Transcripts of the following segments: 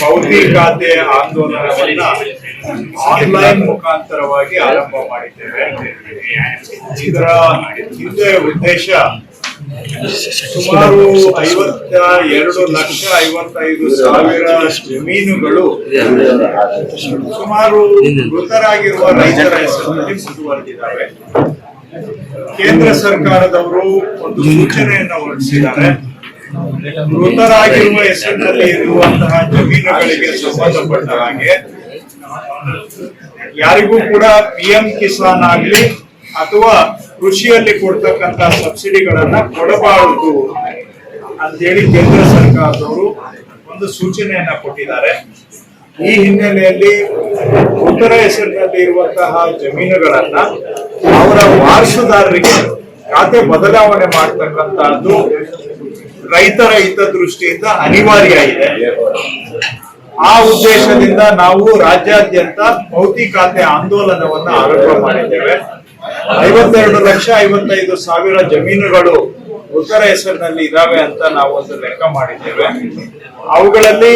ಭೌತಿ ಖಾತೆ ಆಂದೋಲನವನ್ನ ಆನ್ಲೈನ್ ಮುಖಾಂತರವಾಗಿ ಆರಂಭ ಮಾಡಿದ್ದೇವೆ. ಇದರ ಹಿಂದೆ ಉದ್ದೇಶ ಸುಮಾರು ಐವತ್ತ ಎರಡು ಲಕ್ಷ ಐವತ್ತೈದು ಸಾವಿರ ಜಮೀನುಗಳು ಸುಮಾರು ಮೃತರಾಗಿರುವ ರೈತರ ಹೆಸರಿನಲ್ಲಿ ಮುಂದುವರೆದಿದ್ದಾವೆ. ಕೇಂದ್ರ ಸರ್ಕಾರದವರು ಒಂದು ಸೂಚನೆಯನ್ನು ಹೊರಡಿಸಿದ್ದಾರೆ. ಮೃತರಾಗಿರುವ ಹೆಸರಿನಲ್ಲಿ ಇರುವಂತಹ ಜಮೀನುಗಳಿಗೆ ಸಂಬಂಧಪಟ್ಟ ಹಾಗೆ, ಯಾರಿಗೂ ಕೂಡ ಪಿ ಎಂ ಕಿಸಾನ್ ಆಗ್ಲಿ ಅಥವಾ ಕೃಷಿಯಲ್ಲಿ ಕೊಡ್ತಕ್ಕಂತ ಸಬ್ಸಿಡಿಗಳನ್ನ ಕೊಡಬಾರದು ಅಂತೇಳಿ ಕೇಂದ್ರ ಸರ್ಕಾರದವರು ಒಂದು ಸೂಚನೆಯನ್ನ ಕೊಟ್ಟಿದ್ದಾರೆ. ಈ ಹಿನ್ನೆಲೆಯಲ್ಲಿ ಉತ್ತರ ಹೆಸರಿನಲ್ಲಿ ಇರುವಂತಹ ಜಮೀನುಗಳನ್ನ ಅವರ ವಾರಸುದಾರರಿಗೆ ಖಾತೆ ಬದಲಾವಣೆ ಮಾಡ್ತಕ್ಕಂತಹದ್ದು ರೈತರ ಹಿತದೃಷ್ಟಿಯಿಂದ ಅನಿವಾರ್ಯ ಇದೆ ಆ ಉದ್ದೇಶದಿಂದ ನಾವು ರಾಜ್ಯಾದ್ಯಂತ ಭೌತಿ ಆಂದೋಲನವನ್ನು ಆಂದೋಲನವನ್ನ ಆರಂಭ ಮಾಡಿದ್ದೇವೆ. ಐವತ್ತೆರಡು ಲಕ್ಷ ಐವತ್ತೈದು ಸಾವಿರ ಜಮೀನುಗಳು ಉತ್ತರ ಹೆಸರಿನಲ್ಲಿ ಇದಾವೆ ಅಂತ ನಾವು ಒಂದು ಲೆಕ್ಕ ಮಾಡಿದ್ದೇವೆ. ಅವುಗಳಲ್ಲಿ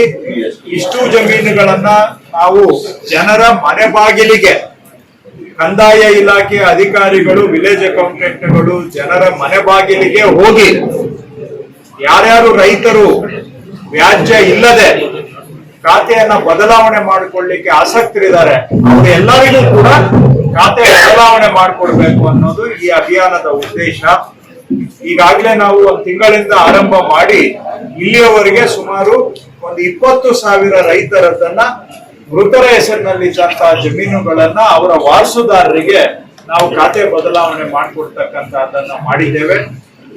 ಇಷ್ಟು ಜಮೀನುಗಳನ್ನ ನಾವು ಜನರ ಮನೆ ಬಾಗಿಲಿಗೆ, ಕಂದಾಯ ಇಲಾಖೆ ಅಧಿಕಾರಿಗಳು, ವಿಲೇಜ್ ಅಕೌಂಟೆಂಟ್ಗಳು ಜನರ ಮನೆ ಬಾಗಿಲಿಗೆ ಹೋಗಿ ಯಾರ್ಯಾರು ರೈತರು ವ್ಯಾಜ್ಯ ಇಲ್ಲದೆ ಖಾತೆಯನ್ನ ಬದಲಾವಣೆ ಮಾಡಿಕೊಳ್ಳಿಕ್ಕೆ ಆಸಕ್ತರಿದ್ದಾರೆ, ಅವರು ಎಲ್ಲರಿಗೂ ಕೂಡ ಖಾತೆ ಬದಲಾವಣೆ ಮಾಡಿಕೊಡ್ಬೇಕು ಅನ್ನೋದು ಈ ಅಭಿಯಾನದ ಉದ್ದೇಶ. ಈಗಾಗಲೇ ನಾವು ಒಂದು ತಿಂಗಳಿಂದ ಆರಂಭ ಮಾಡಿ ಇಲ್ಲಿಯವರೆಗೆ ಸುಮಾರು ಒಂದು ಇಪ್ಪತ್ತು ಸಾವಿರ ರೈತರದ್ದನ್ನ ಮೃತರ ಹೆಸರಿನಲ್ಲಿದ್ದಂತಹ ಜಮೀನುಗಳನ್ನ ಅವರ ವಾರಸುದಾರರಿಗೆ ನಾವು ಖಾತೆ ಬದಲಾವಣೆ ಮಾಡಿಕೊಡ್ತಕ್ಕಂತಹದನ್ನ ಮಾಡಿದ್ದೇವೆ.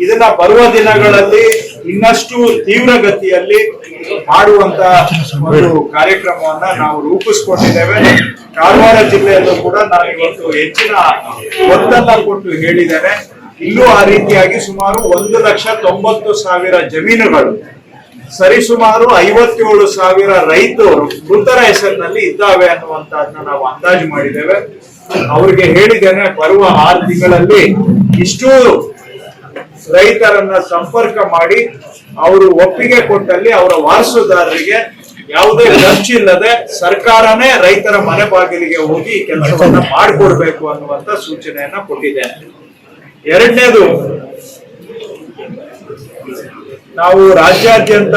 ಇದನ್ನ ಬರುವ ದಿನಗಳಲ್ಲಿ ಇನ್ನಷ್ಟು ತೀವ್ರಗತಿಯಲ್ಲಿ ಮಾಡುವಂತ ಒಂದು ಕಾರ್ಯಕ್ರಮವನ್ನ ನಾವು ರೂಪಿಸ್ಕೊಂಡಿದ್ದೇವೆ. ಕಾರವಾರ ಜಿಲ್ಲೆಯಲ್ಲೂ ಕೂಡ ನಾನು ಇವತ್ತು ಹೆಚ್ಚಿನ ಒತ್ತನ್ನ ಕೊಟ್ಟು ಹೇಳಿದ್ದೇನೆ. ಇಲ್ಲೂ ಆ ರೀತಿಯಾಗಿ ಸುಮಾರು ಒಂದು ಲಕ್ಷ ತೊಂಬತ್ತು ಸಾವಿರ ಜಮೀನುಗಳು, ಸರಿಸುಮಾರು ಐವತ್ತೇಳು ಸಾವಿರ ರೈತರು ಮೃತರ ಹೆಸರಿನಲ್ಲಿ ಇದ್ದಾವೆ ಅನ್ನುವಂತಹದನ್ನ ನಾವು ಅಂದಾಜು ಮಾಡಿದ್ದೇವೆ. ಅವ್ರಿಗೆ ಹೇಳಿದ್ದೇನೆ, ಬರುವ ಆರು ತಿಂಗಳಲ್ಲಿ ಇಷ್ಟು ರೈತರನ್ನ ಸಂಪರ್ಕ ಮಾಡಿ ಅವರು ಒಪ್ಪಿಗೆ ಕೊಟ್ಟಲ್ಲಿ ಅವರ ವಾರಸುದಾರರಿಗೆ ಯಾವುದೇ ಖರ್ಚಿಲ್ಲದೆ ಸರ್ಕಾರನೇ ರೈತರ ಮನೆ ಬಾಗಿಲಿಗೆ ಹೋಗಿ ಈ ಕೆಲಸವನ್ನ ಮಾಡಿಕೊಡ್ಬೇಕು ಅನ್ನುವಂತ ಸೂಚನೆಯನ್ನ ಕೊಟ್ಟಿದೆ. ಎರಡನೇದು, ನಾವು ರಾಜ್ಯಾದ್ಯಂತ